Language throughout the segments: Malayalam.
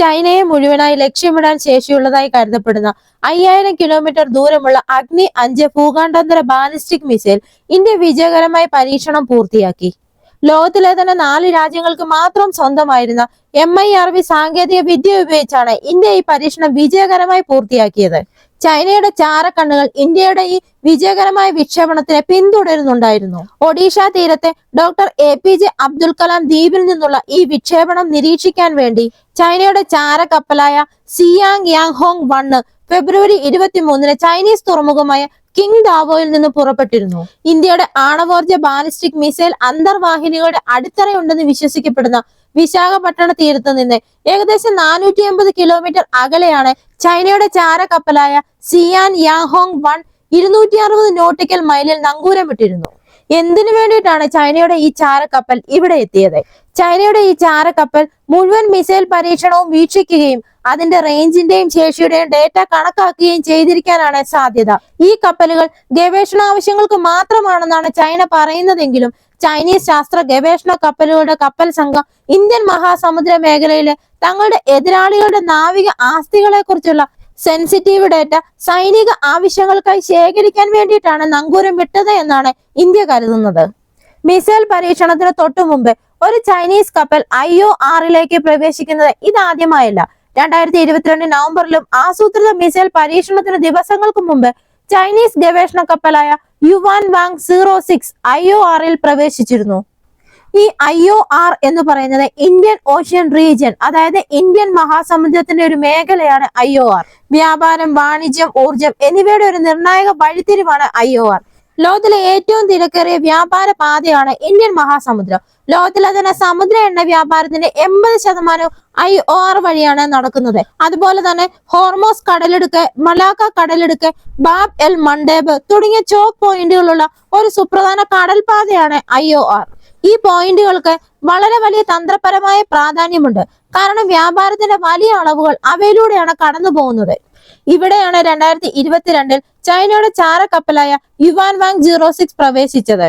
ചൈനയെ മുഴുവനായി ലക്ഷ്യമിടാൻ ശേഷിയുള്ളതായി കരുതപ്പെടുന്ന അയ്യായിരം കിലോമീറ്റർ ദൂരമുള്ള അഗ്നി അഞ്ച് ഭൂഖണ്ഡാന്തര ബാലിസ്റ്റിക് മിസൈൽ ഇന്ത്യ വിജയകരമായി പരീക്ഷണം പൂർത്തിയാക്കി. ലോകത്തിലെ തന്നെ നാല് രാജ്യങ്ങൾക്ക് മാത്രം സ്വന്തമായിരുന്ന എം ഐ ആർ വി സാങ്കേതിക വിദ്യ ഉപയോഗിച്ചാണ് ഇന്ത്യ ഈ പരീക്ഷണം വിജയകരമായി പൂർത്തിയാക്കിയത്. ചൈനയുടെ ചാരക്കണ്ണുകൾ ഇന്ത്യയുടെ ഈ വിജയകരമായ വിക്ഷേപണത്തിനെ പിന്തുടരുന്നുണ്ടായിരുന്നു. ഒഡീഷ തീരത്തെ doctor A P J Abdul Kalam ദ്വീപിൽ നിന്നുള്ള ഈ വിക്ഷേപണം നിരീക്ഷിക്കാൻ വേണ്ടി ചൈനയുടെ ചാരക്കപ്പലായ സിയാങ് യാങ് ഹോങ് വണ്ണ് ഫെബ്രുവരി ഇരുപത്തിമൂന്നിന് ചൈനീസ് തുറമുഖമായ കിങ് ദാവോയിൽ നിന്ന് പുറപ്പെട്ടിരുന്നു. ഇന്ത്യയുടെ ആണവോർജ ബാലിസ്റ്റിക് മിസൈൽ അന്തർവാഹിനികളുടെ അടിത്തറയുണ്ടെന്ന് വിശ്വസിക്കപ്പെടുന്ന വിശാഖപട്ടണ തീരത്ത് നിന്ന് ഏകദേശം നാനൂറ്റി അമ്പത് കിലോമീറ്റർ അകലെയാണ് ചൈനയുടെ ചാര കപ്പലായ സിയാൻ യാഹോങ് വൺ ഇരുന്നൂറ്റി അറുപത് നോട്ടിക്കൽ മൈലിൽ നങ്കൂരമിട്ടിരുന്നു എന്തിനു വേണ്ടിയിട്ടാണ് ചൈനയുടെ ഈ ചാരക്കപ്പൽ ഇവിടെ എത്തിയത്? ചൈനയുടെ ഈ ചാരക്കപ്പൽ മുഴുവൻ മിസൈൽ പരീക്ഷണവും വീക്ഷിക്കുകയും അതിന്റെ റേഞ്ചിന്റെയും ശേഷിയുടെയും ഡേറ്റ കണക്കാക്കുകയും ചെയ്തിരിക്കാനാണ് സാധ്യത. ഈ കപ്പലുകൾ ഗവേഷണ ആവശ്യങ്ങൾക്ക് മാത്രമാണെന്നാണ് ചൈന പറയുന്നതെങ്കിലും ചൈനീസ് ശാസ്ത്ര ഗവേഷണ കപ്പലുകളുടെ കപ്പൽ സംഘം ഇന്ത്യൻ മഹാസമുദ്ര മേഖലയിലെ തങ്ങളുടെ എതിരാളികളുടെ നാവിക ആസ്തികളെ കുറിച്ചുള്ള സെൻസിറ്റീവ് ഡേറ്റ സൈനിക ആവശ്യങ്ങൾക്കായി ശേഖരിക്കാൻ വേണ്ടിയിട്ടാണ് നങ്കൂരം വിട്ടത് എന്നാണ് ഇന്ത്യ കരുതുന്നത്. മിസൈൽ പരീക്ഷണത്തിന് തൊട്ടു മുമ്പ് ഒരു ചൈനീസ് കപ്പൽ ഐ ഒ ആറിലേക്ക് പ്രവേശിക്കുന്നത് ഇതാദ്യമായല്ല. രണ്ടായിരത്തി ഇരുപത്തിരണ്ട് നവംബറിലും ആസൂത്രിത മിസൈൽ പരീക്ഷണത്തിന് ദിവസങ്ങൾക്ക് മുമ്പ് ചൈനീസ് ഗവേഷണ കപ്പലായ Yuan Wang zero six I O ആറിൽ പ്രവേശിച്ചിരുന്നു. ഈ ഐ ഒ ആർ എന്ന് പറയുന്നത് ഇന്ത്യൻ ഓഷ്യൻ റീജിയൻ അതായത് ഇന്ത്യൻ മഹാസമുദ്രത്തിന്റെ ഒരു മേഖലയാണ് ഐ ഒ ആർ വ്യാപാരം വാണിജ്യം ഊർജം എന്നിവയുടെ ഒരു നിർണായക വഴിത്തിരിവാണ് ഐ ഒ ആർ ലോകത്തിലെ ഏറ്റവും തിരക്കേറിയ വ്യാപാര പാതയാണ് ഇന്ത്യൻ മഹാസമുദ്രം. ലോകത്തിലെ തന്നെ സമുദ്ര എണ്ണ വ്യാപാരത്തിന്റെ എൺപത് ശതമാനവും ഐ ഒ ആർ വഴിയാണ് നടക്കുന്നത്. അതുപോലെ തന്നെ ഹോർമോസ് കടലെടുക്ക് മലാക്ക കടലെടുക്ക് ബാബ് എൽ മണ്ടേബ് തുടങ്ങിയ ചോക്ക് പോയിന്റുകളുള്ള ഒരു സുപ്രധാന കടൽപാതയാണ് ഐ ഒ ആർ. ഈ പോയിന്റുകൾക്ക് വളരെ വലിയ തന്ത്രപരമായ പ്രാധാന്യമുണ്ട്. കാരണം വ്യാപാരത്തിന്റെ വലിയ അളവുകൾ അവയിലൂടെയാണ് കടന്നു പോകുന്നത് ഇവിടെയാണ് രണ്ടായിരത്തി ഇരുപത്തിരണ്ടിൽ ചൈനയുടെ ചാരക്കപ്പലായ യുവാൻ വാങ് ജീറോ സിക്സ് പ്രവേശിച്ചത്.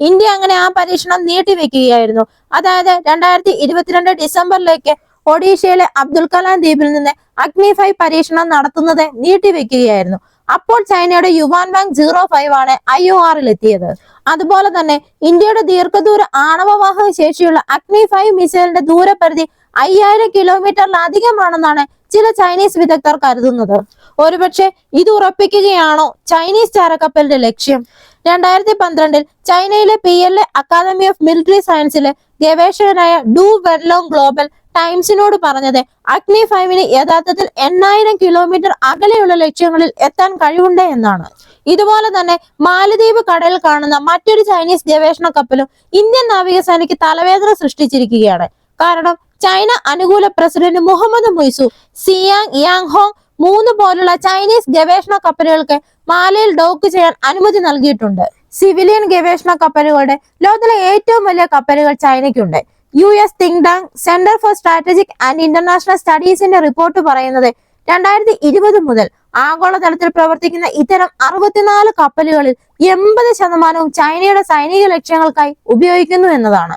ഇന്ത്യ അങ്ങനെ ആ പരീക്ഷണം നീട്ടിവെക്കുകയായിരുന്നു. അതായത് രണ്ടായിരത്തി ഇരുപത്തിരണ്ട് ഡിസംബറിലേക്ക് ഒഡീഷയിലെ അബ്ദുൽ കലാം ദ്വീപിൽ നിന്ന് അഗ്നി ഫൈവ് പരീക്ഷണം നടത്തുന്നത് നീട്ടിവെക്കുകയായിരുന്നു. അപ്പോൾ ചൈനയുടെ യുവാൻ വാങ് സീറോ ഫൈവ് ആണ് ഐ ഒ ആറിൽ എത്തിയത്. അതുപോലെ തന്നെ ഇന്ത്യയുടെ ദീർഘദൂര ആണവവാഹക ശേഷിയുള്ള അഗ്നി ഫൈവ് മിസൈലിന്റെ ദൂരപരിധി അയ്യായിരം കിലോമീറ്ററിലധികമാണെന്നാണ് ചില ചൈനീസ് വിദഗ്ധർ കരുതുന്നത്. ഒരുപക്ഷെ ഇത് ഉറപ്പിക്കുകയാണോ ചൈനീസ് ചാരക്കപ്പലിന്റെ ലക്ഷ്യം? രണ്ടായിരത്തി പന്ത്രണ്ടിൽ ചൈനയിലെ P L A academy of military സയൻസിലെ ഗവേഷകനായ ഡു വെർലോങ് ഗ്ലോബൽ ടൈംസിനോട് പറഞ്ഞത് അഗ്നി ഫൈവിന് യഥാർത്ഥത്തിൽ എണ്ണായിരം കിലോമീറ്റർ അകലെയുള്ള ലക്ഷ്യങ്ങളിൽ എത്താൻ കഴിവുണ്ട് എന്നാണ്. ഇതുപോലെ തന്നെ മാലദ്വീപ് കടലിൽ കാണുന്ന മറ്റൊരു ചൈനീസ് ഗവേഷണ കപ്പലും ഇന്ത്യൻ നാവികസേനയ്ക്ക് തലവേദന സൃഷ്ടിച്ചിരിക്കുകയാണ്. കാരണം ചൈന അനുകൂല president Mohamed Muizzu Xiang Yang Hong മൂന്ന് പോലുള്ള ചൈനീസ് ഗവേഷണ കപ്പലുകൾക്ക് മാലയിൽ ഡോക്ക് ചെയ്യാൻ അനുമതി നൽകിയിട്ടുണ്ട്. സിവിലിയൻ ഗവേഷണ കപ്പലുകളുടെ ലോകത്തിലെ ഏറ്റവും വലിയ കപ്പലുകൾ ചൈനയ്ക്കുണ്ട്. U S think tank Center for Strategic and International സ്റ്റഡീസിന്റെ report പറയുന്നത് രണ്ടായിരത്തി ഇരുപത് മുതൽ ആഗോളതലത്തിൽ പ്രവർത്തിക്കുന്ന ഇത്തരം അറുപത്തിനാല് കപ്പലുകളിൽ എൺപത് ശതമാനവും ചൈനയുടെ സൈനിക ലക്ഷ്യങ്ങൾക്കായി ഉപയോഗിക്കുന്നു എന്നതാണ്.